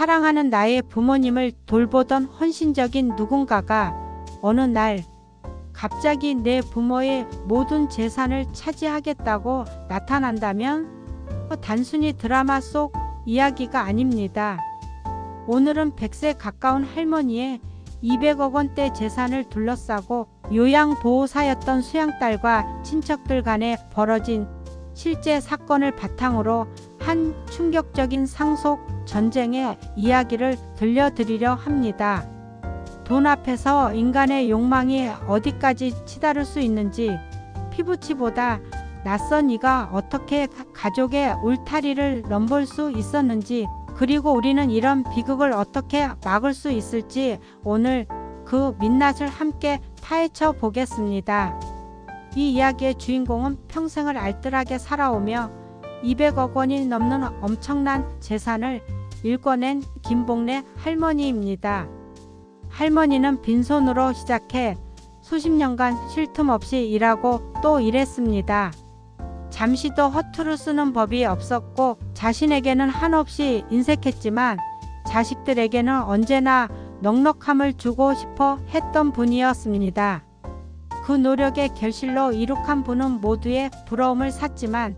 사랑하는 나의 부모님을 돌보던 헌신적인 누군가가 어느 날 갑자기 내 부모의 모든 재산을 차지하겠다고 나타난다면 단순히 드라마 속 이야기가 아닙니다. 오늘은 100세 가까운 할머니의 200억 원대 재산을 둘러싸고 요양보호사였던 수양딸과 친척들 간에 벌어진 실제 사건을 바탕으로 한 충격적인 상속 전쟁의 이야기를 들려드리려 합니다. 돈 앞에서 인간의 욕망이 어디까지 치달을 수 있는지 피부치보다 낯선 이가 어떻게 가족의 울타리를 넘볼 수 있었는지 그리고 우리는 이런 비극을 어떻게 막을 수 있을지 오늘 그 민낯을 함께 파헤쳐 보겠습니다. 이 이야기의 주인공은 평생을 알뜰하게 살아오며 200억 원이 넘는 엄청난 재산을 일궈낸 김봉래 할머니입니다. 할머니는 빈손으로 시작해 수십 년간 쉴 틈 없이 일하고 또 일했습니다. 잠시도 허투루 쓰는 법이 없었고 자신에게는 한없이 인색했지만 자식들에게는 언제나 넉넉함을 주고 싶어 했던 분이었습니다. 그 노력의 결실로 이룩한 분은 모두의 부러움을 샀지만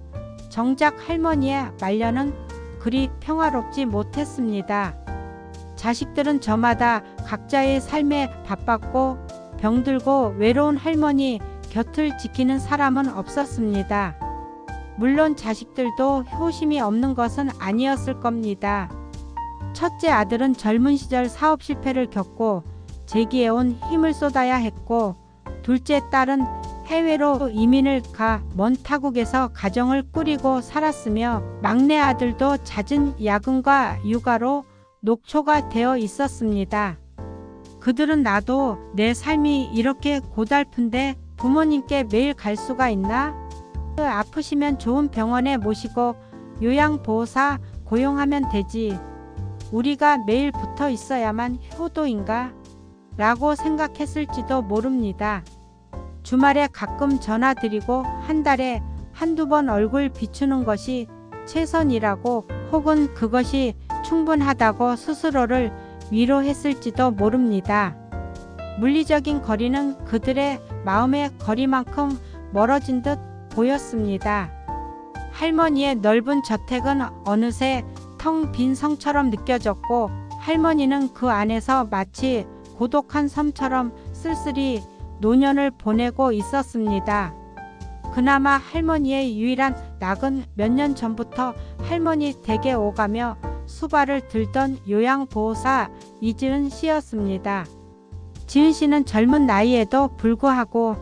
정작 할머니의 말년은 그리 평화롭지 못했습니다. 자식들은 저마다 각자의 삶에 바빴고 병들고 외로운 할머니 곁을 지키는 사람은 없었습니다. 물론 자식들도 효심이 없는 것은 아니었을 겁니다. 첫째 아들은 젊은 시절 사업 실패를 겪고 재기해온 힘을 쏟아야 했고 둘째 딸은 해외로 이민을 가 먼 타국에서 가정을 꾸리고 살았으며 막내 아들도 잦은 야근과 육아로 녹초가 되어 있었습니다. 그들은 나도 내 삶이 이렇게 고달픈데 부모님께 매일 갈 수가 있나? 아프시면 좋은 병원에 모시고 요양보호사 고용하면 되지. 우리가 매일 붙어 있어야만 효도인가? 라고 생각했을지도 모릅니다. 주말에 가끔 전화 드리고 한 달에 한두 번 얼굴 비추는 것이 최선이라고 혹은 그것이 충분하다고 스스로를 위로했을지도 모릅니다. 물리적인 거리는 그들의 마음의 거리만큼 멀어진 듯 보였습니다. 할머니의 넓은 저택은 어느새 텅 빈 성처럼 느껴졌고 할머니는 그 안에서 마치 고독한 섬처럼 쓸쓸히 노년을 보내고 있었습니다. 그나마 할머니의 유일한 낙은 몇 년 전부터 할머니 댁에 오가며 수발을 들던 요양보호사 이지은 씨였습니다. 지은 씨는 젊은 나이에도 불구하고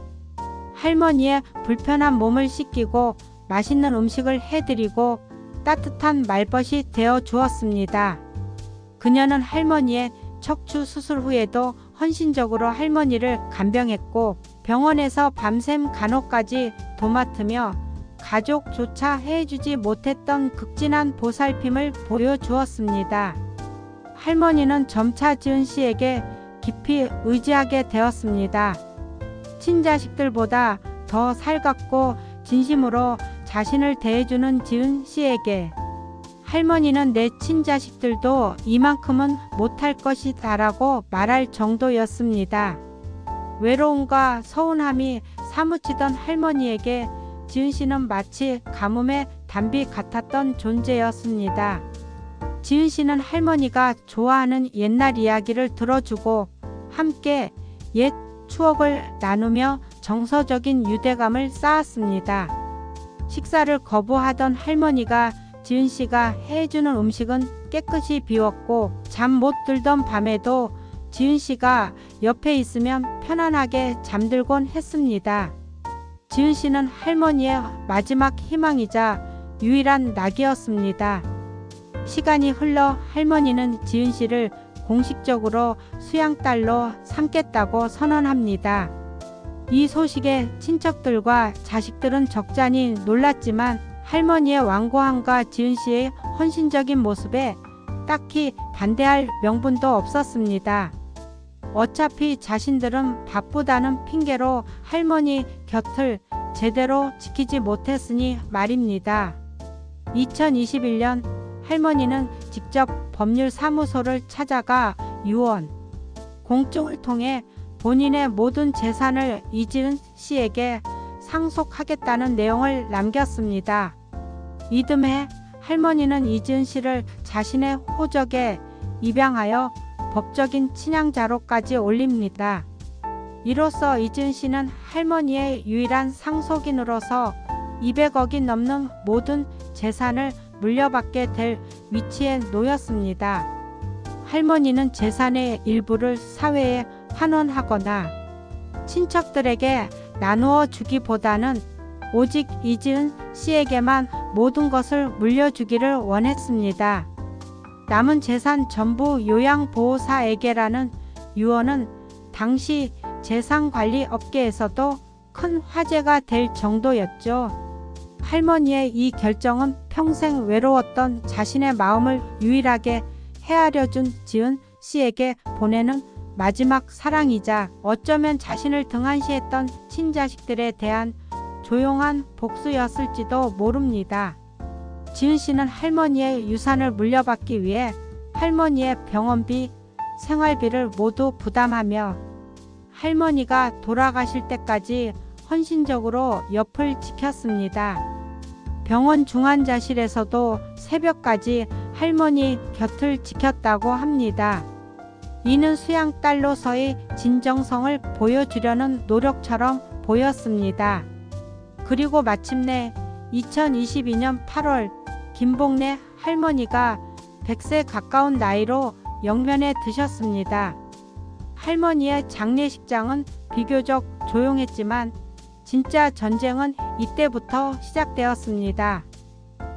할머니의 불편한 몸을 씻기고 맛있는 음식을 해드리고 따뜻한 말벗이 되어 주었습니다. 그녀는 할머니의 척추 수술 후에도 헌신적으로 할머니를 간병했고 병원에서 밤샘 간호까지 도맡으며 가족조차 해주지 못했던 극진한 보살핌을 보여주었습니다. 할머니는 점차 지은 씨에게 깊이 의지하게 되었습니다. 친자식들보다 더 살갑고 진심으로 자신을 대해주는 지은 씨에게 할머니는 내 친자식들도 이만큼은 못할 것이다 라고 말할 정도였습니다. 외로움과 서운함이 사무치던 할머니에게 지은 씨는 마치 가뭄의 단비 같았던 존재였습니다. 지은 씨는 할머니가 좋아하는 옛날 이야기를 들어주고 함께 옛 추억을 나누며 정서적인 유대감을 쌓았습니다. 식사를 거부하던 할머니가 지은 씨가 해주는 음식은 깨끗이 비웠고 잠 못 들던 밤에도 지은 씨가 옆에 있으면 편안하게 잠들곤 했습니다. 지은 씨는 할머니의 마지막 희망이자 유일한 낙이었습니다. 시간이 흘러 할머니는 지은 씨를 공식적으로 수양딸로 삼겠다고 선언합니다. 이 소식에 친척들과 자식들은 적잖이 놀랐지만 할머니의 완고함과 지은 씨의 헌신적인 모습에 딱히 반대할 명분도 없었습니다. 어차피 자신들은 바쁘다는 핑계로 할머니 곁을 제대로 지키지 못했으니 말입니다. 2021년 할머니는 직접 법률사무소를 찾아가 유언, 공증을 통해 본인의 모든 재산을 이지은 씨에게 상속하겠다는 내용을 남겼습니다. 이듬해 할머니는 이지은 씨를 자신의 호적에 입양하여 법적인 친양자로까지 올립니다. 이로써 이지은 씨는 할머니의 유일한 상속인으로서 200억이 넘는 모든 재산을 물려받게 될 위치에 놓였습니다. 할머니는 재산의 일부를 사회에 환원하거나 친척들에게 나누어 주기보다는 오직 이지은 씨에게만 모든 것을 물려주기를 원했습니다. 남은 재산 전부 요양보호사에게라는 유언은 당시 재산관리 업계에서도 큰 화제가 될 정도였죠. 할머니의 이 결정은 평생 외로웠던 자신의 마음을 유일하게 헤아려준 지은 씨에게 보내는 마지막 사랑이자 어쩌면 자신을 등한시했던 친자식들에 대한 조용한 복수였을지도 모릅니다. 지은 씨는 할머니의 유산을 물려받기 위해 할머니의 병원비, 생활비를 모두 부담하며 할머니가 돌아가실 때까지 헌신적으로 옆을 지켰습니다. 병원 중환자실에서도 새벽까지 할머니 곁을 지켰다고 합니다. 이는 수양 딸로서의 진정성을 보여주려는 노력처럼 보였습니다. 그리고 마침내 2022년 8월 김복래 할머니가 100세 가까운 나이로 영면에 드셨습니다. 할머니의 장례식장은 비교적 조용했지만 진짜 전쟁은 이때부터 시작되었습니다.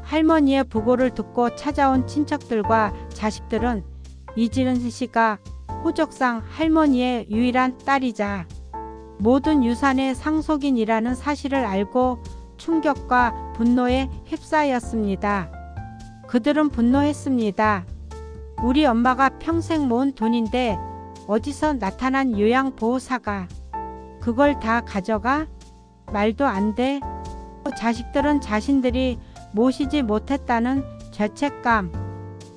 할머니의 부고를 듣고 찾아온 친척들과 자식들은 이지은 씨가 호적상 할머니의 유일한 딸이자 모든 유산의 상속인이라는 사실을 알고 충격과 분노에 휩싸였습니다. 그들은 분노했습니다. 우리 엄마가 평생 모은 돈인데 어디서 나타난 요양보호사가 그걸 다 가져가? 말도 안 돼. 자식들은 자신들이 모시지 못했다는 죄책감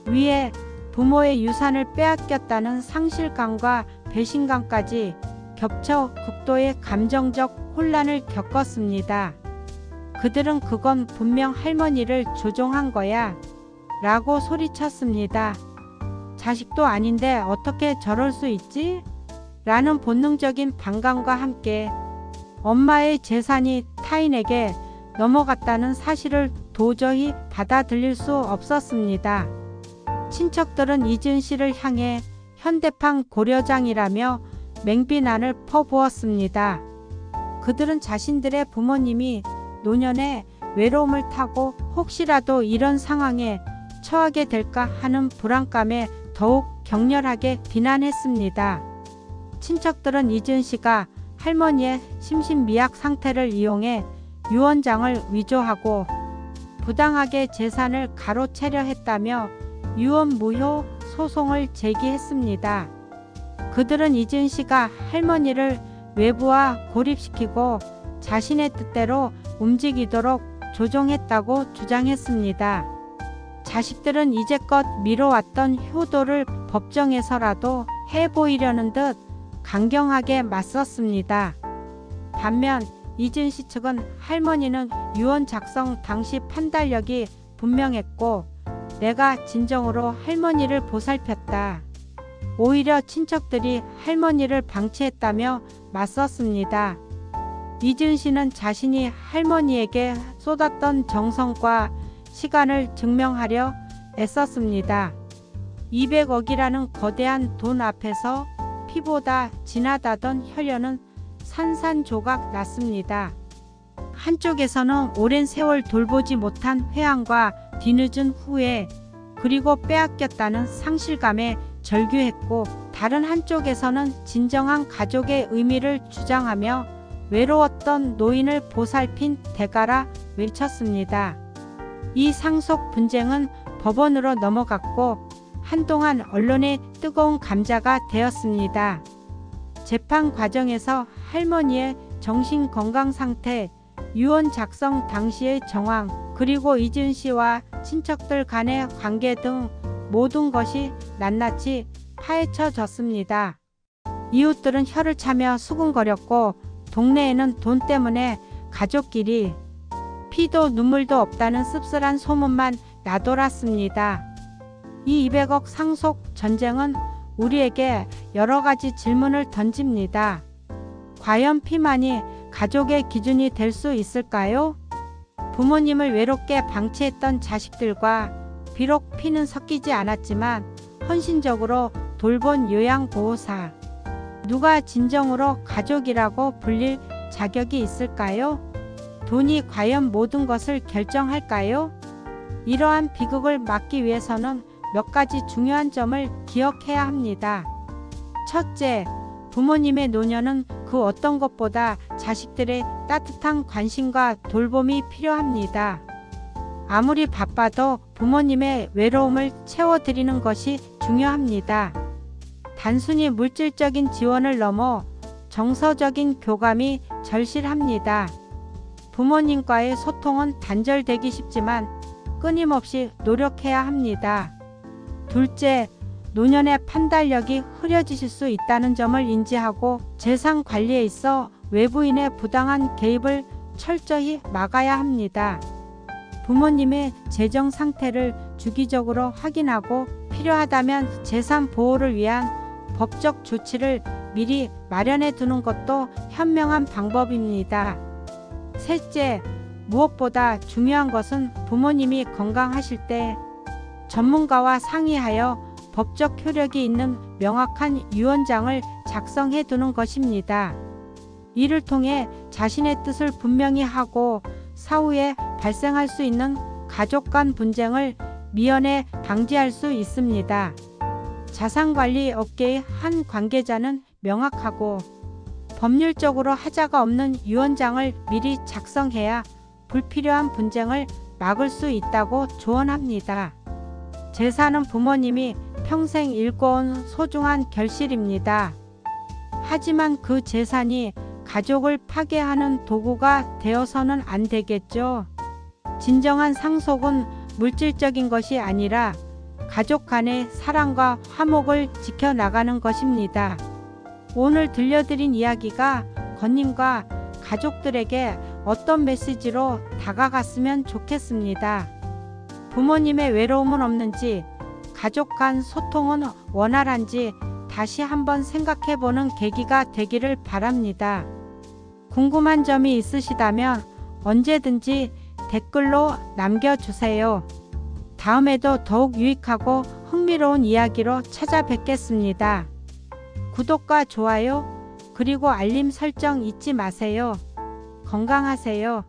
위에 부모의 유산을 빼앗겼다는 상실감과 배신감까지 겹쳐 극도의 감정적 혼란을 겪었습니다. 그들은 그건 분명 할머니를 조종한 거야. 라고 소리쳤습니다. 자식도 아닌데 어떻게 저럴 수 있지? 라는 본능적인 반감과 함께 엄마의 재산이 타인에게 넘어갔다는 사실을 도저히 받아들일 수 없었습니다. 친척들은 이준 씨를 향해 현대판 고려장이라며 맹비난을 퍼부었습니다. 그들은 자신들의 부모님이 노년에 외로움을 타고 혹시라도 이런 상황에 처하게 될까 하는 불안감에 더욱 격렬하게 비난했습니다. 친척들은 이준 씨가 할머니의 심신미약 상태를 이용해 유언장을 위조하고 부당하게 재산을 가로채려 했다며 유언 무효 소송을 제기했습니다. 그들은 이준 씨가 할머니를 외부와 고립시키고 자신의 뜻대로 움직이도록 조종했다고 주장했습니다. 자식들은 이제껏 미뤄왔던 효도를 법정에서라도 해 보이려는 듯 강경하게 맞섰습니다. 반면 이준 씨 측은 할머니는 유언 작성 당시 판단력이 분명했고 내가 진정으로 할머니를 보살폈다. 오히려 친척들이 할머니를 방치했다며 맞섰습니다. 이준 씨는 자신이 할머니에게 쏟았던 정성과 시간을 증명하려 애썼습니다. 200억이라는 거대한 돈 앞에서 피보다 진하다던 혈연은 산산조각 났습니다. 한쪽에서는 오랜 세월 돌보지 못한 회한과 뒤늦은 후회 그리고 빼앗겼다는 상실감에 절규했고 다른 한쪽에서는 진정한 가족의 의미를 주장하며 외로웠던 노인을 보살핀 대가라 외쳤습니다. 이 상속 분쟁은 법원으로 넘어갔고 한동안 언론의 뜨거운 감자가 되었습니다. 재판 과정에서 할머니의 정신 건강 상태, 유언 작성 당시의 정황, 그리고 이준 씨와 친척들 간의 관계 등 모든 것이 낱낱이 파헤쳐졌습니다. 이웃들은 혀를 차며 수군거렸고 동네에는 돈 때문에 가족끼리 피도 눈물도 없다는 씁쓸한 소문만 나돌았습니다. 이 200억 상속 전쟁은 우리에게 여러 가지 질문을 던집니다. 과연 피만이 가족의 기준이 될 수 있을까요? 부모님을 외롭게 방치했던 자식들과 비록 피는 섞이지 않았지만 헌신적으로 돌본 요양보호사. 누가 진정으로 가족이라고 불릴 자격이 있을까요? 돈이 과연 모든 것을 결정할까요? 이러한 비극을 막기 위해서는 몇 가지 중요한 점을 기억해야 합니다. 첫째, 부모님의 노년은 그 어떤 것보다 자식들의 따뜻한 관심과 돌봄이 필요합니다. 아무리 바빠도 부모님의 외로움을 채워드리는 것이 중요합니다. 단순히 물질적인 지원을 넘어 정서적인 교감이 절실합니다. 부모님과의 소통은 단절되기 쉽지만 끊임없이 노력해야 합니다. 둘째, 노년의 판단력이 흐려지실 수 있다는 점을 인지하고 재산 관리에 있어 외부인의 부당한 개입을 철저히 막아야 합니다. 부모님의 재정 상태를 주기적으로 확인하고 필요하다면 재산 보호를 위한 법적 조치를 미리 마련해 두는 것도 현명한 방법입니다. 셋째, 무엇보다 중요한 것은 부모님이 건강하실 때 전문가와 상의하여 법적 효력이 있는 명확한 유언장을 작성해 두는 것입니다. 이를 통해 자신의 뜻을 분명히 하고 사후에 발생할 수 있는 가족 간 분쟁을 미연에 방지할 수 있습니다. 자산관리 업계의 한 관계자는 명확하고 법률적으로 하자가 없는 유언장을 미리 작성해야 불필요한 분쟁을 막을 수 있다고 조언합니다. 재산은 부모님이 평생 일궈온 소중한 결실입니다. 하지만 그 재산이 가족을 파괴하는 도구가 되어서는 안 되겠죠. 진정한 상속은 물질적인 것이 아니라 가족 간의 사랑과 화목을 지켜나가는 것입니다. 오늘 들려드린 이야기가 건님과 가족들에게 어떤 메시지로 다가갔으면 좋겠습니다. 부모님의 외로움은 없는지, 가족 간 소통은 원활한지 다시 한번 생각해 보는 계기가 되기를 바랍니다. 궁금한 점이 있으시다면 언제든지 댓글로 남겨주세요. 다음에도 더욱 유익하고 흥미로운 이야기로 찾아뵙겠습니다. 구독과 좋아요, 그리고 알림 설정 잊지 마세요. 건강하세요.